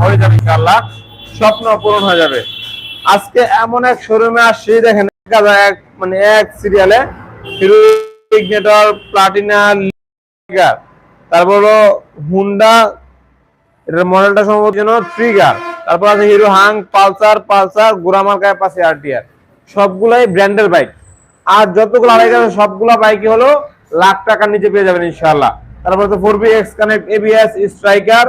হয়ে যাবে স্বপ্ন পূরণ হয়ে যাবে। আজকে এমন এক শোরুমে আসছি, দেখেন এক মানে এক সিরিয়ালে প্লাটিনা তারপর হুন্ডা মডেলটা ট্রিগার তারপর আছে হিরো হাং পালসার পালসার গোরামার গায়ে পাশে আরটিআর সবগুলাই ব্র্যান্ডের বাইক আর যতগুলো আড়াই আছে, সবগুলা বাইকই হলো লাখ টাকার নিচে পেয়ে যাবেন ইনশাআল্লাহ। তারপর তো four B X connect ABS striker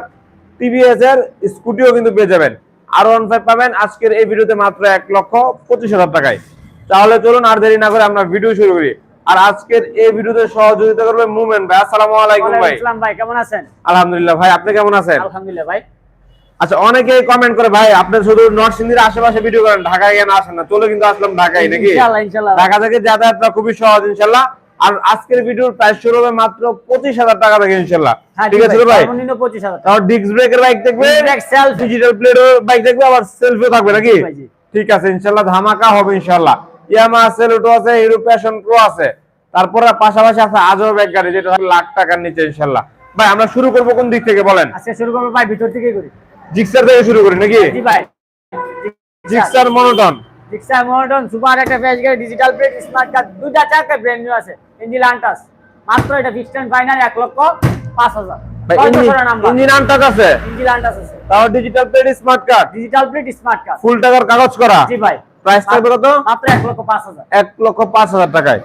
TVS এর স্কুটিও কিন্তু পেয়ে যাবেন। আর ওয়ান ফাইভ পাবেন আজকের এই ভিডিওতে মাত্র এক লক্ষ পঁচিশ হাজার টাকায়। তাহলে চলুন আর দেরি না করে আমরা ভিডিও শুরু করি। আর আজকের এই ভিডিওতে সহযোগিতা করবে মুভমেন্ট ভাই। আসসালামু আলাইকুম ভাই। ইসলাম ভাই কেমন আছেন? আলহামদুলিল্লাহ ভাই আপনি কেমন আছেন? আলহামদুলিল্লাহ ভাই। আচ্ছা অনেকে কমেন্ট করে ভাই আপনি শুধু নরসিংদীর আশেপাশে ভিডিও করেন ঢাকায় কেন আসেন না? চলে কিন্তু আসলাম ঢাকায় নাকি? ইনশাআল্লাহ ইনশাআল্লাহ ঢাকা থেকে যাতায়াতটা খুবই সহজ ইনশাল্লাহ। আর আজকের ভিডিওর প্রাইস শুরু হবে মাত্র পঁচিশ হাজার টাকা থেকে ইনশাল্লাহ হ্যাঁ ঠিক আছে ভাই? সর্বনিম্ন 25000 টাকা। তারপর ডিস্ক ব্রেকের বাইক দেখবে? self- ডিজিটাল প্লেট বাইক দেখবে আবার সেলফিও থাকবে নাকি। ঠিক আছে ইনশাল্লাহ ধামাকা হবে ইনশাল্লাহ ইয়ামা আছে লুটো আছে হিরো প্যাশন প্রো আছে। তারপরে পাশাপাশি আছে আজও ব্যাগ গাড়ি যেটা লাখ টাকার নিচে ইনশাল্লাহ ভাই আমরা শুরু করব কোন দিক থেকে বলেন? আজকে শুরু করব ভাই ভিতর থেকে করি। জিক্সার থেকে শুরু করি নাকি? জি ভাই। জিক্সার মনোটন রিক্সা মডার্ন সুপার একটা ফ্রেশ গাড়ি ডিজিটাল প্লেট স্মার্ট কার্ড দুটা চাকা ব্র্যান্ড নিউ আছে। ইঞ্জিন আন্টাস মাত্র এটা ফিক্সড ফাইনাল 1 লক্ষ 5000 ভাই ছয় বছরের নাম্বার ইঞ্জিন আনটাচ আছে? ইঞ্জিন আন্টাস আছে। তাও digital plate smart card digital plate smart card full টাকার কাগজ করা? জি ভাই। প্রাইস থাকবে কত? মাত্র 1 লক্ষ 5000 এক লক্ষ পাঁচ হাজার টাকায়।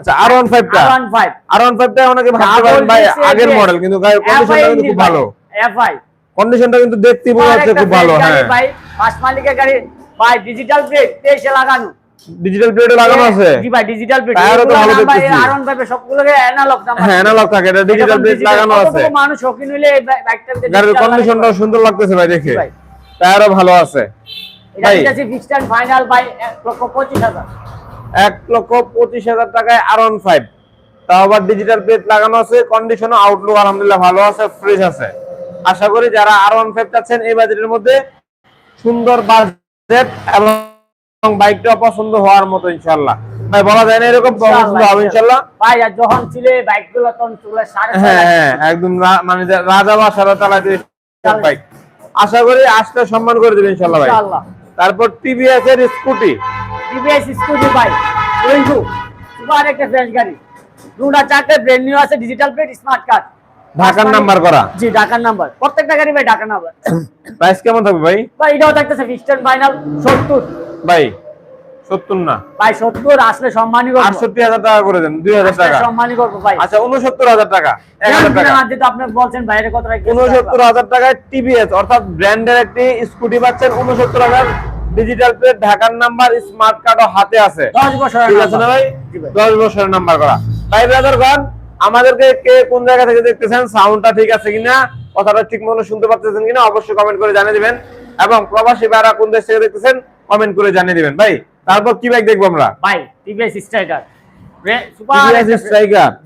আচ্ছা আর ওয়ান ফাইভ টা? R15 আর ওয়ান ফাইভ টা অনেকে ভাবতে পারেন ভাই আগের মডেল কিন্তু গাড়ির কন্ডিশনটা কিন্তু খুব ভালো। এফআই কন্ডিশনটা কিন্তু দেখতে বোঝা যাচ্ছে খুব ভালো হ্যাঁ। ভাই। পাঁচ মালিকের গাড়ি ভাই ডিজিটাল প্লেট লাগানো। ডিজিটাল প্লেটে লাগানো আছে? জি ভাই ডিজিটাল প্লেট টায়ারও তো ভালো দেখতেছি। আরন ভাই সবগুলোকে অ্যানালগ নাম্বার হ্যাঁ অ্যানালগ থাকে এটা ডিজিটাল প্লেট লাগানো আছে। মানুষ শৌখিন হইলে বাইকটার ভিতরে গাড়ির কন্ডিশনটাও সুন্দর লাগতেছে ভাই দেখে। টায়ারও ভালো আছে। এটা ভাই। ফিক্সড এন্ড ফাইনাল এক লক্ষ টাকায় ফাইভ তাও আবার ডিজিটাল প্লেট লাগানো আছে কন্ডিশনও আউটলুক আলহামদুলিল্লাহ ভালো আছে ফ্রেশ আছে। আশা করি যারা আর ওয়ান ফাইভ চাচ্ছেন এই বাজেটের মধ্যে সুন্দর বাজেট এবং বাইকটা পছন্দ হওয়ার মতো ইনশাল্লাহ ভাই বলা যায় না এরকম পছন্দ হবে ইনশাল্লাহ ভাই আর যখন ছিল বাইকগুলো তখন চলে হ্যাঁ হ্যাঁ একদম মানে রাজা বা সারা চালাতে বাইক আশা করি আসলে সম্মান করে দেবেন ইনশাল্লাহ ভাই। তারপর টিভিএস এর স্কুটি টিভিএস স্কুটি ভাই। সুপার একটা ফ্রেশ গাড়ি। দুটা চারটে ব্র্যান্ড নিউ আছে ডিজিটাল প্লেট স্মার্ট কার্ড ঢাকার নাম্বার করা। জি ঢাকার নাম্বার প্রত্যেকটা গাড়ি ভাই ঢাকার নাম্বার প্রাইস কেমন থাকবে ভাই? ভাই এটাও থাকতেছে ফিক্সড ফাইনাল সত্তর। ভাই সত্তর না? ভাই সত্তর আসলে সম্মানই করব। আটষট্টি টাকা করে দেন দুই হাজার আসলে টাকা। সম্মানই করব ভাই। আচ্ছা টাকা টাকা। আপনি বলছেন বাইরে কত টাকায় টিভিএস অর্থাৎ ব্র্যান্ডের একটি স্কুটি পাচ্ছেন ডিজিটাল প্লেট ঢাকার নাম্বার স্মার্ট কার্ডও হাতে আছে। দশ বছর ঠিক আছে না ভাই? জি ভাই। দশ বছরের নাম্বার করা। ভাই আমাদেরকে কে কোন জায়গা থেকে দেখতেছেন? সাউন্ডটা ঠিক আছে কিনা? কথাটা ঠিক মতো শুনতে পাচ্ছেন কিনা? অবশ্যই কমেন্ট করে জানিয়ে দিবেন। এবং প্রবাসী ভাইরা কোন দেশ থেকে দেখতেছেন? কমেন্ট করে জানিয়ে দিবেন। ভাই তারপর কি বাইক দেখব আমরা? ভাই টিভিএস স্ট্রাইকার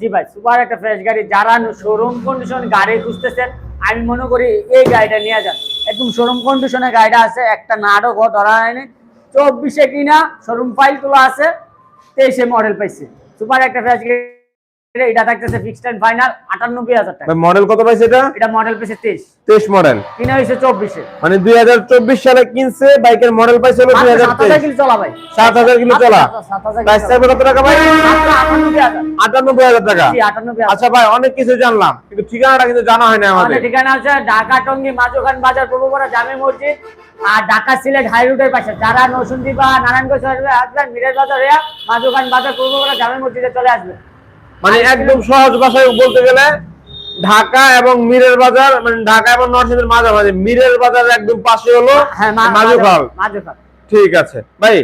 জি ভাই সুপার একটা ফ্রেশ গাড়ি। যারা শোরুম কন্ডিশন গাড়ি খুঁজতেছেন আমি মনে করি এই গাড়িটা নিয়ে যান। একদম শোরুম কন্ডিশনের গাড়িটা আছে একটা নাটক ধরা হয়নি। চব্বিশে কিনা শোরুম ফাইল তোলা আছে তেইশে মডেল পাইছে। সুপার একটা ফ্রেশ গাড়ি এটা থাকতেছে ফিক্সড এন্ড ফাইনাল আটানব্বই হাজার টাকা। মডেল কত পাইছে এটা? এটা মডেল পেয়েছে তেইশ। তেইশ মডেল কিনা হয়েছে চব্বিশে। মানে দুই হাজার চব্বিশ সালে কিনছে বাইকের মডেল পাইছে হলো দুই হাজার সাত হাজার কিলো চলা ভাই। সাত হাজার কিলো চলা। সাত হাজার প্রাইস থাকবে কত টাকা ভাই? মাত্র আটানব্বই হাজার। আটানব্বই হাজার টাকা। জি, আটানব্বই হাজার। আচ্ছা ভাই অনেক কিছু জানলাম কিন্তু ঠিকানাটা কিন্তু জানা হয় না আমাদের। ঠিকানা আছে ঢাকা টঙ্গী মাঝখান বাজার পূর্বপাড়া জামে মসজিদ আর ঢাকা সিলেট হাই রোডের পাশে। যারা নরসুন্দি বা নারায়ণগঞ্জ শহরে আসবেন মিরের বাজার হইয়া মাঝখান বাজার পূর্বপাড়া জামে মসজিদে চলে আসবে। মানে একদম সহজ ভাষায় বলতে গেলে ঢাকা এবং মিরের বাজার মানে ঢাকা এবং নরসিংদীর মাঝামাঝি। মিরের বাজার একদম পাশে হলো হ্যাঁ মাজুখাল ঠিক আছে। ভাই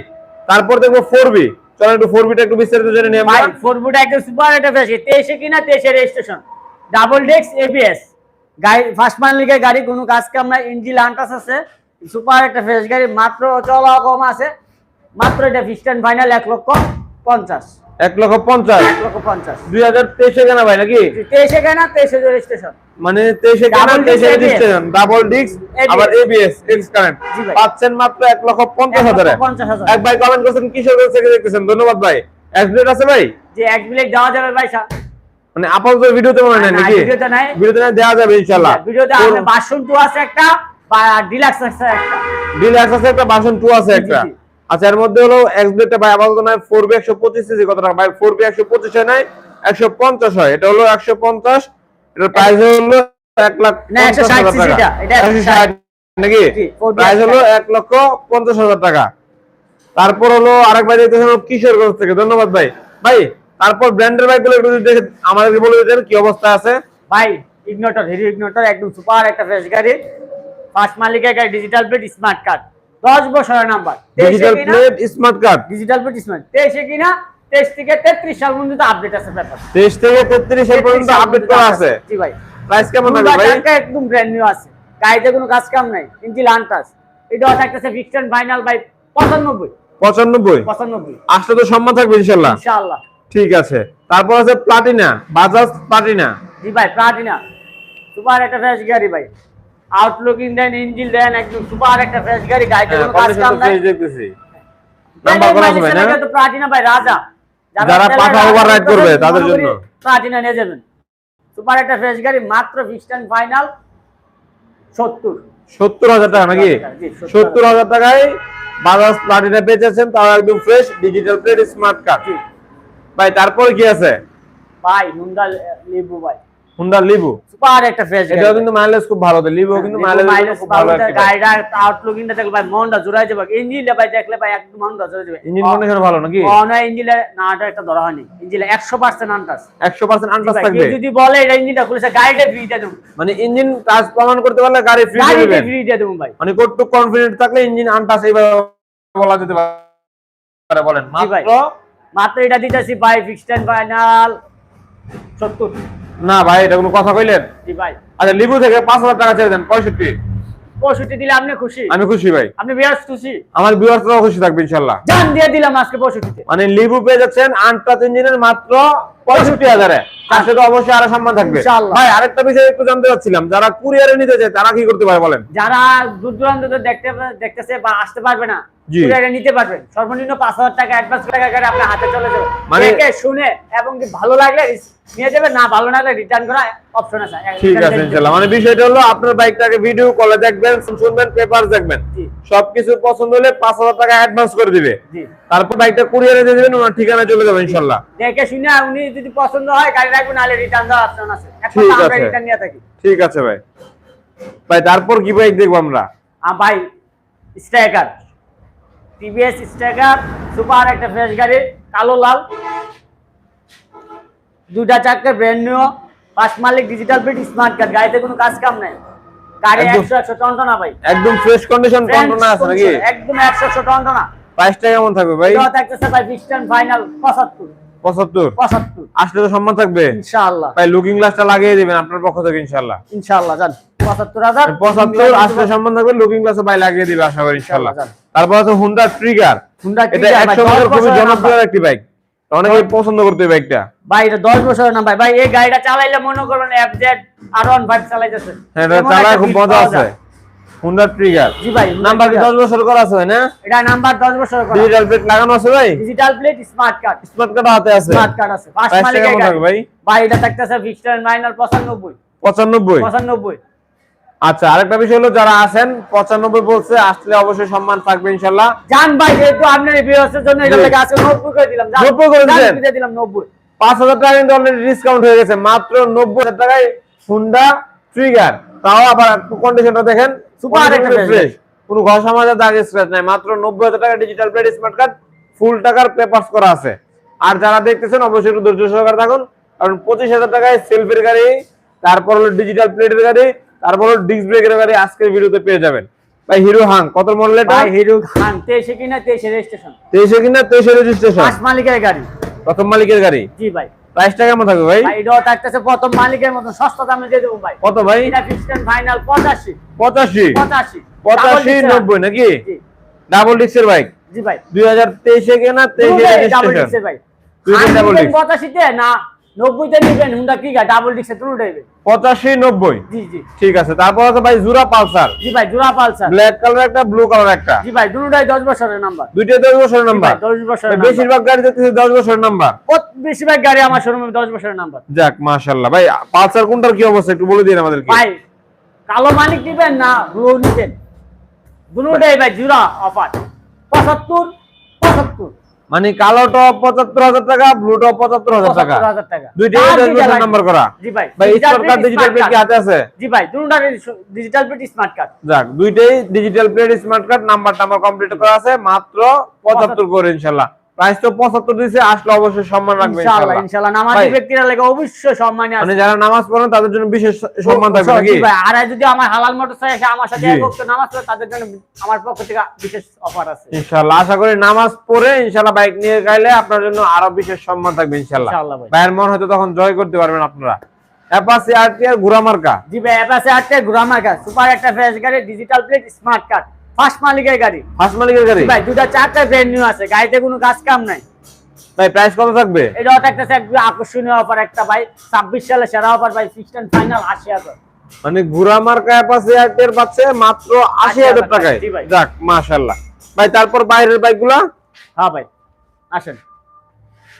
তারপর দেখব ফোর বি চলো একটু ফোর বিটা একটু বিস্তারিত জেনে নিই ভাই ফোর বুট সুপার একটা ফেসি তেইশে কিনা তেইশে রেজিস্ট্রেশন ডাবল ডেক্স এবিএস গাড়ি ফার্স্ট লিগে গাড়ি কোনো কাজ কাম নাই। ইঞ্জিন আন্টাস আছে। সুপার একটা ফ্রেশ গাড়ি। মাত্র চলা কম আছে। মাত্র এটা ফিক্সড ফাইনাল এক লক্ষ পঞ্চাশ। এক লক্ষ পঞ্চাশ। এক দুই হাজার তেইশে কেনা ভাই নাকি? তেইশে কেনা তেইশে রেজিস্ট্রেশন মানে তেইশে কেনা তেইশে রেজিস্ট্রেশন ডাবল ডিস্ক আবার এবিএস এক্স কারেন্ট। পাচ্ছেন মাত্র এক লক্ষ পঞ্চাশ হাজারে। এক ভাই কমেন্ট করছেন থেকে দেখতেছেন? ধন্যবাদ ভাই। অ্যাক্সিডেন্ট আছে ভাই? যে এক মিনিট দেওয়া যাবে ভাই মানে আপাতত ভিডিওতে মনে নেই নাকি? ভিডিওতে নাই। ভিডিওতে দেওয়া যাবে ইনশাআল্লাহ। ভিডিওতে আপনার বাসন টু আছে একটা ডিলাক্স আছে একটা। ডিলাক্স আছে একটা ভার্সন 2 আছে একটা। আচ্ছা এর মধ্যে হলো এক্স ব্লেডটা ভাই আপাতত নাই 4B 125 সিসি কত টাকা? ভাই 4B 125 হয় নাই 150 হয়। এটা হলো 150 এটার প্রাইস হলো 1 লাখ 160 হাজার টাকা। টা, এটা 160 নাকি? জি, 4B প্রাইস হলো 1 লক্ষ 50 হাজার টাকা। তারপর হলো আরেক ভাই দেখতেছেন কিশোরগঞ্জ থেকে। ধন্যবাদ ভাই। ভাই তারপর ব্র্যান্ডের বাইকগুলো একটু দেখে আমাদেরকে বলে দিতেন কি অবস্থা আছে। ভাই ইগনোটর হিরো ইগনোটর একদম সুপার একটা ফ্রেশ গাড়ি। ফার্স্ট মালিকের গাড়ি ডিজিটাল প্লেট স্মার্ট কার্ড দশ বছরের number digital plate smart card digital plate smart তেইশে কিনা? তেইশ থেকে তেত্রিশ সাল পর্যন্ত আপডেট আছে 23 থেকে 33 সাল পর্যন্ত আপডেট করা আছে। জি ভাই। প্রাইস কেমন থাকবে ভাই? একদম ব্র্যান্ড নিউ আছে। গাড়িতে কোনো কাজ কাম নাই। ইঞ্জিল আনটাস এটাও থাকতেছে ফিক্সড ফাইনাল বাই পঁচানব্বই। 95 পঁচানব্বই। আসলে তো সম্মান থাকবে ইনশাআল্লাহ। ঠিক আছে। তারপর আছে প্লাটিনা বাজাজ প্লাটিনা জি ভাই প্লাটিনা সুপার একটা ফ্রেশ গাড়ি ভাই। আউটলুকিং দেন ইঞ্জিন দেন একদম সুপার একটা ফ্রেশ গাড়ি হ্যাঁ কোনো কাজ কাম নাই। দেখতেছি। নাম্বার করা না? তো প্লাটিনা ভাই রাজা। যারা পাঠা override করবে তাদের জন্য। প্লাটিনা নিয়ে যাবেন। সুপার একটা ফ্রেশ গাড়ি মাত্র ফিক্সড এন্ড ফাইনাল সত্তর। সত্তর হাজার টাকা নাকি? 70,000 সত্তর হাজার। টাকায় বাজাজ প্লাটিনা তাও একদম fresh digital plate smart card ভাই তারপর কি আছে? ভাই হুন্ডা লেবু ভাই। হুন্ডা লিবু সুপার একটা ফ্রেশ এটাও কিন্তু মাইলেজ খুব ভালো দেয় লিবু কিন্তু মাইলেজ খুব ভালো একটা গাড়িটা আউটলুকিংটা দেখলে ভাই মনটা জোড়াই যাবে। ইঞ্জিনটা ভাই দেখলে ভাই একদম মনটা জোড়াই যাবে। ইঞ্জিন কন্ডিশন ভালো নাকি? অনা ইঞ্জিনে নাটা একটা ধরা হয়নি। ইঞ্জিনে একশো পার্সেন্ট আনটাস একশো পার্সেন্ট আনটাস থাকবে। যদি বলে এটা ইঞ্জিনটা খুলেছে গাড়িটা ফ্রি দিয়ে দেবো। মানে ইঞ্জিন কাজ প্রমাণ করতে পারলে গাড়ি ফ্রি গাড়িটা দিবেন। ফ্রি দিয়ে দেবো ভাই। মানে কতটুকু কনফিডেন্ট থাকলে ইঞ্জিন আনটাস এইভাবে বলা যেতে পারে। বলেন মাত্র মাত্র এটা দিতেছি ভাই ফিক্সড ফাইনাল সত্তর। না ভাই এটা কোনো কথা কইলেন? জি ভাই। আচ্ছা লিবু থেকে পাঁচ হাজার টাকা ছেড়ে দেন পঁয়ষট্টি। পঁয়ষট্টি দিলে আপনি খুশি? আমি খুশি ভাই। আপনি বিরাট খুশি? আমার ভিউয়ার্সরাও খুশি থাকবে ইনশাআল্লাহ জান দিয়ে দিলাম আজকে 65 তে মানে লিবু পেয়ে যাচ্ছেন আনটাচ ইঞ্জিনের মাত্র পঁয়ষট্টি হাজারে। তার সাথে অবশ্যই আরও সম্মান থাকবে। ভাই আরেকটা বিষয় একটু জানতে চাচ্ছিলাম। যারা কুরিয়ারে নিতে চায় তারা কি করতে পারে বলেন? যারা দূর দূরান্ত দেখতে দেখতেছে বা আসতে পারবে না কুরিয়ারে নিতে পারবেন সর্বনিম্ন পাঁচ হাজার টাকা অ্যাডভান্স টাকা করে আপনার হাতে চলে যাবে। মানে- শুনে এবং ভালো লাগলে নিয়ে যাবে না ভালো লাগলে রিটার্ন করা অপশন আছে। ঠিক আছে ইনশাল্লাহ মানে বিষয়টা হলো আপনার বাইকটাকে ভিডিও কলে দেখবেন শুনবেন পেপার দেখবেন। সবকিছু পছন্দ হলে পাঁচ হাজার টাকা অ্যাডভান্স করে দিবে। তারপর বাইকটা কুরিয়ারে দিয়ে দিবেন ওনার ঠিকানায় চলে যাবে ইনশাল্লাহ দেখে শুনে উনি যদি পছন্দ হয় গাড়ি রাখবেন নাহলে রিটার্ন দেওয়ার অপশন আছে। ঠিক আমরা আছে। রিটার্ন নিয়ে থাকি। ঠিক আছে ভাই। ভাই তারপর কি বাইক দেখব আমরা? ভাই স্ট্রাইকার টিভিএস স্ট্রাইকার সুপার একটা ফ্রেশ গাড়ি কালো লাল। দুটা চারটে ব্র্যান্ড নিউ ফার্স্ট মালিক ডিজিটাল প্লেট স্মার্ট কার্ড গাড়িতে কোনো কাজ কাম নাই। গাড়ি একদম- একশো একশো টনটনা ভাই। একদম ফ্রেশ কন্ডিশন কন্ট্রোনা আছে নাকি? একদম একশো একশো টনটনা। প্রাইসটা কেমন থাকবে ভাই? এটাও থাকতেছে ভাই ফিক্সড ফাইনাল পঁচাত্তর। পঁচাত্তর? পঁচাত্তর। আসলে তো সম্মান থাকবে? ইনশাআল্লাহ। ভাই লুকিং গ্লাসটা লাগিয়ে দিবেন আপনার পক্ষ থেকে ইনশাল্লাহ ইনশাআল্লাহ জান পঁচাত্তর হাজার। পঁচাত্তর আসলে সম্মান থাকবে লুকিং গ্লাসও ভাই লাগিয়ে দিবে আশা করি ইনশাআল্লাহ। তারপর আছে হুন্ডা ট্রিগার হুন্ডা এটা ভাই, একশো খুবই জনপ্রিয় একটি বাইক অনেকেই পছন্দ করতে এই বাইকটা ভাই এটা দশ বছরের না ভাই ভাই এই গাড়িটা চালাইলে মনে করবেন F Z R one five চালাইতেছে। হ্যাঁ চালায় খুব মজা আছে। হুন্ডা ট্রিগার জি ভাই নাম্বার কি Trigger। দশ বছর করা আছে ভাই না? এটা নাম্বার দশ বছর ডিজিটাল প্লেট লাগানো আছে ভাই? Digital plate smart card smart card হাতে আছে। স্মার্ট কার্ড আছে। ফার্স্ট গাড়ি ভাই? ভাই এটা থাকতেছে ফিক্সড এন্ড মাইনার পঁচানব্বই। পঁচানব্বই? পঁচানব্বই। আচ্ছা আরেকটা বিষয় হলো যারা আছেন পঁচানব্বই বলছে আসলে অবশ্যই সম্মান থাকবে ইনশাল্লাহ। জান ভাই যেহেতু আপনার ভিউয়ার্সের জন্য এটা থেকে আছে নব্বই করে দিলাম। 90 করে দিলেন? দিলাম নব্বই। পাঁচ হাজার টাকা কিন্তু অলরেডি ডিসকাউন্ট হয়ে গেছে। মাত্র নব্বই হাজার টাকায় হুন্ডা ট্রিগার তাও আবার কন্ডিশনটা দেখেন Super একটা ফ্রেশ কোনো ঘর সমাজের দাগ স্ক্র্যাচ নাই। মাত্র নব্বই হাজার টাকা digital plate smart card full টাকার পেপারস করা আছে। আর যারা দেখতেছেন অবশ্যই একটু ধৈর্য সহকারে থাকুন। কারণ পঁচিশ হাজার টাকায় সেলফের গাড়ি তারপর হলো ডিজিটাল প্লেটের গাড়ি তারপর হলো ডিস্ক ব্রেকের গাড়ি আজকের ভিডিওতে পেয়ে যাবেন। ভাই হিরো হাং কত মডেল এটা? ভাই হিরো খান তেইশে কিনা তেইশে রেজিস্ট্রেশন তেইশে কিনা তেইশে রেজিস্ট্রেশন ফার্স্ট মালিকের গাড়ি। প্রথম মালিকের গাড়ি? জি ভাই। প্রাইসটা কেমন থাকবে ভাই? এটাও থাকতেছে প্রথম মালিকের মতো সস্তা দামে দিয়ে দেবো ভাই। কত ভাই? এটা ফিক্সড ফাইনাল পঁচাশি। পঁচাশি? পঁচাশি। পঁচাশি Double disc নব্বই নাকি? ডাবল ডিস্কের বাইক জি ভাই। দুই হাজার তেইশে কেনা তেইশে ডাবল রেজিস্ট্রেশন ডিক্সের ভাই দুইটাই আর double পঁচাশিতে না নিবেন হুন্ডা ডাবল জি জি। ঠিক আছে তারপর ভাই জুরা পালসার। জি ভাই জোড়া পালসার। ব্ল্যাক কালার একটা ব্লু কালার একটা। জি ভাই বছরের নাম্বার বছরের নাম্বার দশ বছরের বেশিরভাগ গাড়ি দেখতেছি দশ বছরের নাম্বার বেশিরভাগ গাড়ি আমার শোরুমে বছরের নাম্বার যাক ভাই পালসার কোনটার কি অবস্থা? একটু বলে দিন আমাদেরকে। ভাই কালো মালিক দিবেন না ব্লু নিবেন? দুটাই ভাই জুরা অফার। পঁচাত্তর পঁচাত্তর। মানে কালো টপ পঁচাত্তর হাজার টাকা ব্লু টপ পঁচাত্তর হাজার টাকা। দুইটাই নাম্বার করা। জি ভাই ভাই স্মার্ট কার্ড ডিজিটাল প্লেট কি হাতে আছে? জি ভাই দুটার ডিজিটাল প্লেট স্মার্ট কার্ড যাক দুইটাই digital plate smart card number টাম্বার complete করা আছে মাত্র পঁচাত্তর করে ইনশাল্লাহ। প্রাইস তো পঁচাত্তর দিছে আসলে অবশ্যই সম্মান রাখবে ইনশাআল্লাহ ইনশাল্লাহ নামাজি ব্যক্তিরা লাগে অবশ্যই সম্মানী মানে যারা নামাজ পড়েন তাদের জন্য বিশেষ সম্মান থাকবে নাকি? ভাই আর যদি আমার হালাল মোটরসাইকেল এসে আমার সাথে এক ওয়াক্ত নামাজ পড়ে তাদের জন্য আমার পক্ষ থেকে বিশেষ অফার আছে। ইনশাল্লাহ আশা করি নামাজ পড়ে ইনশাল্লাহ বাইক নিয়ে গাইলে আপনার জন্য আরও বিশেষ সম্মান থাকবে ইনশাল্লাহ ইনশাআল্লাহ ভাইয়ের মন হয়তো তখন জয় করতে পারবেন আপনারা। অ্যাপাসি আরটিআর ঘোড়া মার্কা। জি ভাই এপাশে আটটা গ্রামার কার্ড সুপার একটা ফ্রেশ গাড়ি digital plate smart card first মালিকের গাড়ি। ফার্স্ট মালিকের গাড়ি? ভাই দুটা চারটা ব্র্যান্ড নিউ আছে। গাড়িতে কোনো কাজ কাম নাই। ভাই প্রাইস কত থাকবে? এটা একটা আকর্ষণীয় অফার একটা ভাই। ছাব্বিশ সালে সেরা অফার ভাই। ফিক্সড এন্ড ফাইনাল আশি হাজার। মানে ঘোড়া মার্কা আরটিআর পাচ্ছে মাত্র আশি হাজার হাজার টাকায়। ভাই। যাক মাশাআল্লাহ। ভাই তারপর বাইরের বাইকগুলা হ্যাঁ ভাই। আসেন।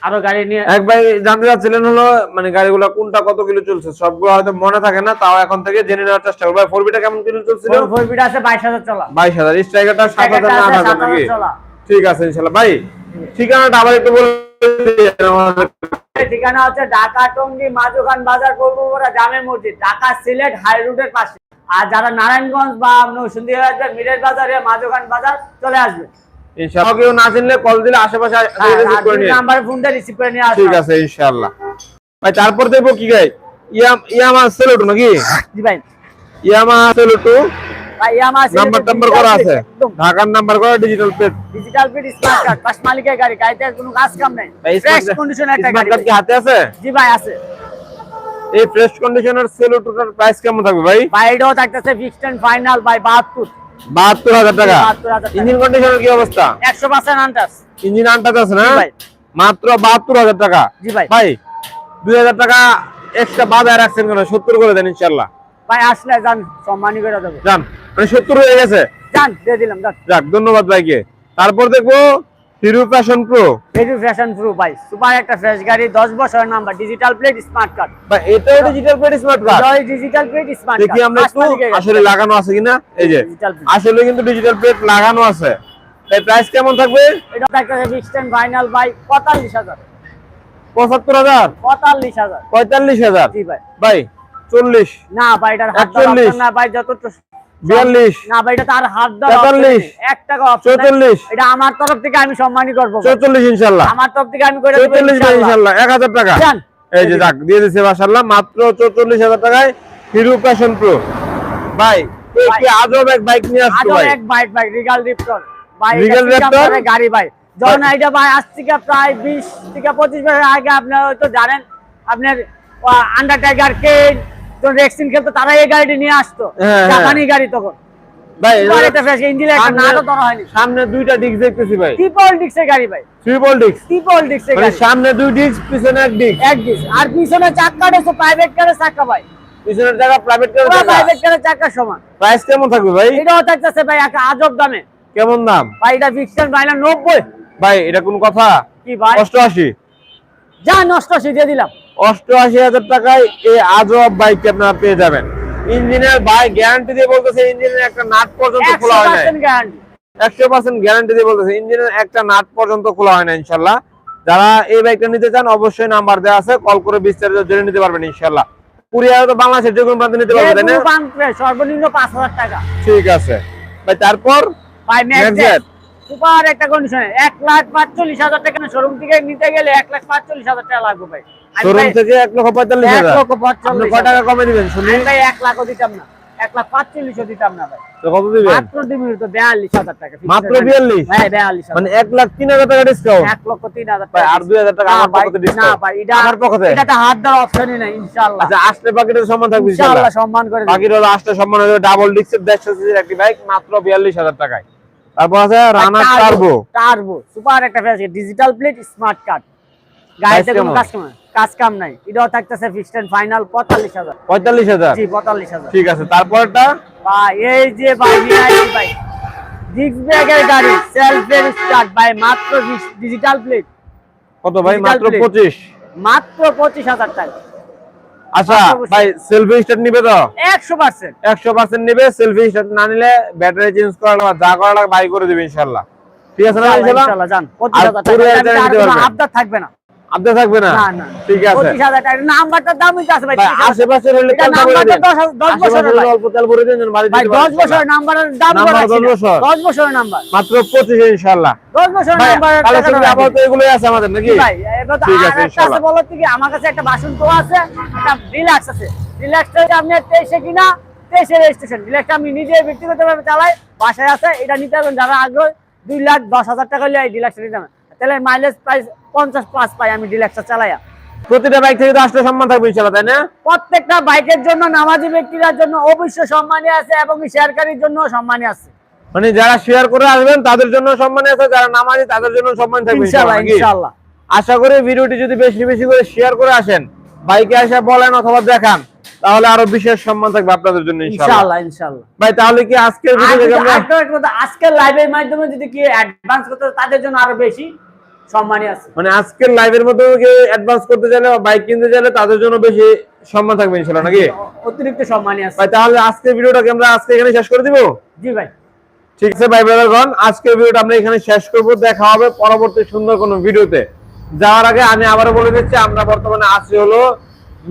আরও গাড়ি নিয়ে এক ভাই জানতে চাচ্ছিলেন হলো মানে গাড়িগুলো কোনটা কত কিলো চলছে? সবগুলো হয়তো মনে থাকে না তাও এখন থেকে জেনে নেওয়ার চেষ্টা করব। ফোর বিটা কেমন কিলো চলছিল? ফোর বিট আছে বাইশ হাজার চলা। বাইশ হাজার। স্ট্রাইকারটা সাত হাজার আট হাজার নাকি? ঠিক আছে ইনশাল্লাহ ভাই ঠিকানাটা আবার একটু বলে ঠিকানা হচ্ছে ঢাকা টঙ্গী মাঝুখান বাজার পূর্বপুরা জামে মসজিদ ঢাকা সিলেট হাই রোডের পাশে। আর যারা নারায়ণগঞ্জ বা নৌসুন্দি মিরের বাজারে মাঝুখান বাজার চলে আসবে। ইনশাল্লাহ কেউ না চিনলে কল দিলে আশেপাশে রিসিভ করে নিয়ে নাম্বার ফোনটা রিসিভ করে নিয়ে ঠিক আছে ইনশাল্লাহ ভাই তারপর দেখব কি গাই? ইয়াম ইয়ামা সেলুট নাকি? জি ভাই। ইয়ামা সেলুটু ভাই নাম্বার টাম্বার করা আছে? ঢাকার নাম্বার করা digital plate digital print smart card পাঁচ মালিকের গাড়ি গাড়িতে কোনো কাজ কাম নাই। ফ্রেশ কন্ডিশন একটা গাড়ি কি হাতে আছে? জি ভাই আছে। এই ফ্রেশ কন্ডিশনের সেলুটুটার প্রাইস কেমন থাকবে ভাই? বাইরেও থাকতেছে ফিক্সড এন্ড ফাইনাল বাই বাহাত্তর। বাহাত্তর হাজার টাকা। 72,000 টাকা। ইঞ্জিন কন্ডিশনের কি অবস্থা? একশো পার্সেন্ট আনটাস ইঞ্জিন আনটাস আছে না? ভাই। মাত্র বাহাত্তর হাজার টাকা। জি ভাই। ভাই দুই হাজার টাকা এক্সট্রা বাজায় রাখছেন কেন? সত্তর করে দেন ইনশাল্লাহ ভাই আসলে যান সম্মানী করে দেবো। যান। মানে সত্তর হয়ে গেছে? যান দিয়ে দিলাম যাক ধন্যবাদ ভাইকে। তারপর দেখব Hero Passion Pro very fashion proof ভাই। সুপার একটা ফ্রেশ গাড়ি দশ বছরের number digital plate smart card ভাই এটাও digital plate smart card digital plate smart দেখি আমরা একটু আসলে লাগানো আছে কিনা? এই যে আসলে কিন্তু ডিজিটাল প্লেট লাগানো আছে। তাই প্রাইস কেমন থাকবে? এটা থাকতেছে ফিক্সড এন্ড ফাইনাল হাজার। পঁয়তাল্লিশ হাজার। পঁয়তাল্লিশ হাজার? জি ভাই। ভাই চল্লিশ। না ভাই এটার হাত না ভাই যত বিয়াল্লিশ। না ভাই এটা তার হাত তেতাল্লিশ। এক টাকা চৌচল্লিশ। এটা আমার তরফ থেকে আমি সম্মানী করব চৌচল্লিশ ইনশাল্লাহ। আমার তরফ থেকে আমি চৌচল্লিশ ইনশাল্লাহ। এক হাজার টাকা। এই যে যাক দিয়ে দিচ্ছে মাসাল্লাহ মাত্র চৌচল্লিশ হাজার টাকায় হিরো প্যাশন প্রো ভাই আজব এক বাইক নিয়ে আসছো ভাই। এক বাইক রিগাল রিপটর গাড়ি ভাই। যখন এটা ভাই আজ থেকে প্রায় বিশ থেকে পঁচিশ বছর আগে আপনার হয়তো জানেন আপনার আন্ডারটেকার কে যখন রেক্সিন খেলতো তারা এই গাড়িটি নিয়ে আসতো। হ্যাঁ, হ্যাঁ। জাপানি গাড়ি তখন। ভাই এটা ফ্রেশ ইঞ্জিন একটা নাটও ধরা হয়নি। সামনে দুইটা ডিস্ক দেখতেছি ভাই। ট্রিপল ডিক্সের গাড়ি ভাই। ট্রিপল ডিস্ক ট্রিপল ডিক্সের মানে গাড়ি। সামনে দুই ডিস্ক পিছনে এক ডিস্ক এক ডিক্স আর পিছনে চাক্কা হচ্ছে প্রাইভেট কারের চাক্কা ভাই। পিছনের জায়গা প্রাইভেট কার পুরো প্রাইভেট কারের চাক্কার সমান। প্রাইস কেমন থাকবে ভাই? এটাও থাকতেছে ভাই একটা আজব দামে। কেমন দাম? ভাই এটা ফিক্সড ভাই এটা কোন কথা? কি ভাই? অষ্টআশি। যা নষ্ট দিয়ে দিলাম। অষ্টআশি হাজার টাকায় এই আজব বাইক আপনারা পেয়ে যাবেন। ইঞ্জিনের ভাই গ্যারান্টি দিয়ে বলতেছে ইঞ্জিনের একটা নাট পর্যন্ত খোলা হয় একশো পার্সেন্ট গ্যারান্টি দিয়ে বলতেছে ইঞ্জিনের একটা নাট পর্যন্ত খোলা হয় না ইনশাল্লাহ। যারা এই বাইকটা নিতে চান অবশ্যই নাম্বার দেওয়া আছে কল করে বিস্তারিত জেনে নিতে পারবেন ইনশাল্লাহ। কুরিয়ার তো বাংলাদেশের যে কোনো প্রান্তে নিতে পারবেন তাই না? সর্বনিম্ন পাঁচ হাজার টাকা। ঠিক আছে। ভাই তারপর ভাই। সুপার একটা কন্ডিশনে এক লাখ পাঁচচল্লিশ হাজার টাকা শোরুম থেকে নিতে গেলে এক লাখ পাঁচচল্লিশ হাজার টাকা লাগবে ভাই। শোরুম থেকে এক লক্ষ পঁয়তাল্লিশ এক লক্ষ পঁয়তাল্লিশ টাকা কমে দিবেন শুনি। ভাই এক লাখও দিতাম না। এক লাখ পাঁচচল্লিশও দিতাম না ভাই। তো কত দিবেন? মাত্র দিবি তো বিয়াল্লিশ হাজার টাকা। মাত্র 42? হ্যাঁ বিয়াল্লিশ মানে এক লাখ তিন হাজার টাকা ডিসকাউন্ট এক লক্ষ তিন হাজার টাকা আর দুই হাজার টাকা আমার পক্ষে না ভাই এটা আমার পক্ষে এটাতে হাত দেওয়ার অপশনই নাই ইনশাআল্লাহ। আচ্ছা আসলে বাকিটা সম্মান থাকবে ইনশাআল্লাহ। সম্মান করে। বাকিটা হলো আসলে সম্মান হবে ডাবল ডিস্কের দেড়শো সিসির একটি বাইক মাত্র বিয়াল্লিশ হাজার টাকায়। তারপর আছে রানার টার্বো টার্বো সুপার একটা fresh digital plate smart card গাড়িতে কোনো কেমন? কাজ কাম নাই। এটাও থাকতেছে ফিক্সড এন্ড ফাইনাল পঁয়তাল্লিশ হাজার। পঁয়তাল্লিশ হাজার। জি পঁয়তাল্লিশ হাজার। ঠিক আছে তারপরটা? ভাই এই যে ভাই ভিআইপি ভাই। ডিস্ক ব্রেকের গাড়ি সেলফ স্টার্ট ভাই মাত্র ডিজিটাল প্লেট কত ভাই? মাত্র plate। পঁচিশ। মাত্র পঁচিশ হাজার টাকা। আচ্ছা ভাই সেলফি স্টার্ট নিবে তো? একশো পার্সেন্ট। একশো পার্সেন্ট নিবে সেলফি স্টার্ট না নিলে ব্যাটারি চেঞ্জ করা লাগবে যা করা লাগবে বাই করে দিবে ইনশাল্লাহ ঠিক আছে না জান পঁচিশ আর হাজার পুরো টাকা। আবদার থাকবে না। থাকবে না? ঠিক আছে। পঁচিশ হাজার টাকা। নাম্বারটার দামই আছে ভাই ভাই 30,000 আশেপাশে হলে এটা তেলটা ভরে নাম্বারটা দিন। দশ হাজার- দশ আশেপাশে বছরের হলে ভাই। অল্প তেল ভরে দিন, বাড়ি ভাই দিতে দশ পারেন বছরের ইনশাল্লাহ। নাম্বারের দাম নাম্বার করে রাখছি দশ না। বছর। দশ বছরের নাম্বার। মাত্র পঁচিশে ইনশাল্লাহ দশ বছরের নাম্বার কালেকশন আবার তো এগুলোই আছে আমাদের নাকি? ভাই এবার ঠিক আছে, একটা আছে কি আমার কাছে একটা বাসন তো আছে একটা রিল্যাক্স আছে। রিল্যাক্সটা আপনি তেইশে কিনা তেইশে রেজিস্ট্রেশন রিল্যাক্সটা আমি নিজে ব্যক্তিগতভাবে চালাই বাসায় আছে এটা নিতে পারবেন যারা আগ্রহ। দুই লাখ দশ হাজার টাকা নিয়ে নিতে হবে তাহলে মাইলেজ প্রাইস পঞ্চাশ পাই আমি ডিলাক্সটা চালাইয়া প্রতিটা বাইক থেকে আসলে সম্মান থাকবে ইনশাল্লাহ তাই না? প্রত্যেকটা বাইকের জন্য নামাজি ব্যক্তিদের জন্য অবশ্যই সম্মানী আছে এবং শেয়ারকারীর জন্য সম্মানী আছে। মানে যারা শেয়ার করে আসবেন তাদের জন্য সম্মান আছে যারা নামাজি তাদের জন্য সম্মান থাকবে ইনশাল্লাহ ইনশাল্লাহ আশা করি ভিডিওটি যদি বেশি বেশি করে শেয়ার করে আসেন বাইকে এসে বলেন অথবা দেখান তাহলে আরও বিশেষ সম্মান থাকবে আপনাদের জন্য ইনশাল্লাহ ইনশাল্লাহ ভাই তাহলে কি আজকের ভিডিও থেকে আমরা আজকের লাইভের মাধ্যমে যদি কি অ্যাডভান্স করতে তাদের জন্য আরও বেশি। সম্মানী আছে। মানে আজকের লাইভের মধ্যে কেউ অ্যাডভান্স করতে চাইলে বাইক কিনতে চাইলে তাদের জন্য বেশি সম্মান থাকবে ইনশাল্লাহ নাকি? অতিরিক্ত সম্মানী আছে। ভাই তাহলে আজকের ভিডিওটাকে আমরা আজকে এখানে শেষ করে দিব? জি ভাই। ঠিক আছে ভাই ব্রাদারগণ আজকের ভিডিওটা আমরা এখানে শেষ করব। দেখা হবে পরবর্তী সুন্দর কোনো ভিডিওতে। যাওয়ার আগে আমি আবারও বলে দিচ্ছি আমরা বর্তমানে আছি হলো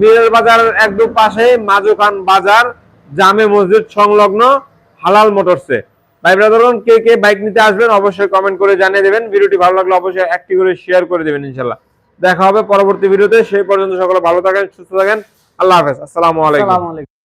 মিরেল বাজার একদম পাশে মাজু খান বাজার জামে মসজিদ সংলগ্ন হালাল মোটরসে। ভাই ব্রাদারগণ কে কে বাইক নিতে আসবেন অবশ্যই কমেন্ট করে জানিয়ে দেবেন। ভিডিওটি ভালো লাগলে অবশ্যই একটি করে শেয়ার করে দেবেন ইনশাল্লাহ। দেখা হবে পরবর্তী ভিডিওতে, সেই পর্যন্ত সকলে ভালো থাকেন, সুস্থ থাকেন। আল্লাহ হাফেজ। আসসালামু আলাইকুম।